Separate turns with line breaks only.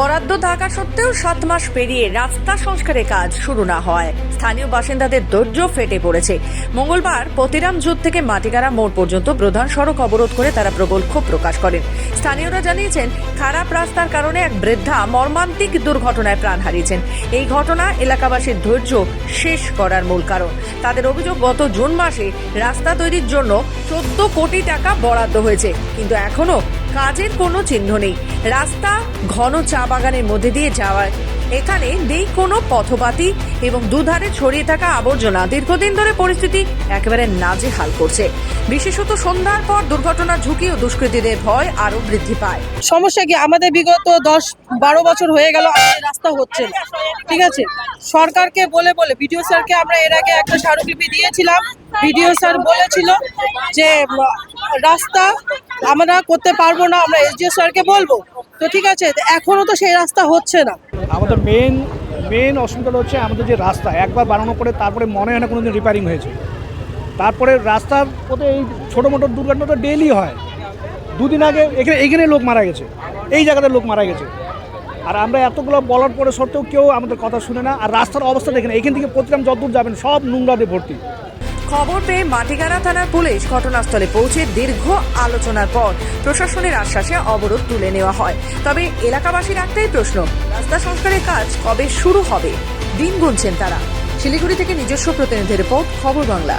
বরাদ্দ থাকা সত্ত্বেও সাত মাস পেরিয়ে রাস্তা সংস্কারের কাজ শুরু না হয়। স্থানীয় বাসিন্দাদের ধৈর্য ফেটে পড়েছে। মঙ্গলবার পতিরাম জুত থেকে মাটিগাড়া মোড় পর্যন্ত প্রধান সড়ক অবরোধ করে তারা প্রবল ক্ষোভ প্রকাশ করেন। স্থানীয়রা জানিয়েছেন, খারাপ রাস্তার কারণে এক বৃদ্ধা মর্মান্তিক দুর্ঘটনায় প্রাণ হারিয়েছেন। এই ঘটনা এলাকাবাসীর ধৈর্য শেষ করার মূল কারণ। তাদের অভিযোগ, গত জুন মাসে রাস্তা তৈরির জন্য চোদ্দ কোটি টাকা বরাদ্দ হয়েছে, কিন্তু এখনও কাজের কোনো চিহ্ন নেই। রাস্তা, ঘন চা বাগানের মধ্যে দিয়ে যাওয়ায় এখানে নেই কোনো পথপাতি এবং দুধারে ছড়িয়ে থাকা আবর্জনা। দীর্ঘদিন ধরে পরিস্থিতি একেবারে নাজেহাল করছে। বিশেষত সন্ধ্যার পর দুর্ঘটনার ঝুঁকি ও দুষ্কৃতীদের ভয় আরও বৃদ্ধি পায়।
সমস্যা কি? আমাদের বিগত দশ বারো বছর হয়ে গেল, আমাদের রাস্তা হচ্ছে ঠিক আছে? সরকারকে বলে বলে, বিডিও স্যারকে আমরা এর আগে একটা স্মারকলিপি দিয়েছিলাম। বিডিও স্যার বলেছিল যে রাস্তা আমরা করতে পারব না, আমরা এসডিও স্যারকে বলব। তো ঠিক আছে, এখনও তো সেই রাস্তা হচ্ছে না।
আমাদের মেন মেন অসুবিধাটা হচ্ছে আমাদের যে রাস্তা, একবার বানানোর পরে তারপরে মনে হয় না কোনো দিন রিপেয়ারিং হয়েছে। তারপরে রাস্তার পথে এই ছোটো মোটো দুর্ঘটনা তো ডেইলি হয়। দুদিন আগে এখানে এখানে লোক মারা গেছে, এই জায়গাতে লোক মারা গেছে। আর আমরা এতগুলো বলার পরে সত্ত্বেও কেউ আমাদের কথা শুনে না। আর রাস্তার অবস্থা দেখে না এখান থেকে প্রতিরাম যতদূর যাবেন সব নোংরাতে ভর্তি।
খবর পেয়ে মাটিগাড়া থানার পুলিশ ঘটনাস্থলে পৌঁছে দীর্ঘ আলোচনার পর প্রশাসনের আশ্বাসে অবরোধ তুলে নেওয়া হয়। তবে এলাকাবাসীর একটাই প্রশ্ন, রাস্তা সংস্কারের কাজ কবে শুরু হবে? দিন গুনছেন তারা। শিলিগুড়ি থেকে নিজস্ব প্রতিনিধি রিপোর্ট, খবর বাংলা।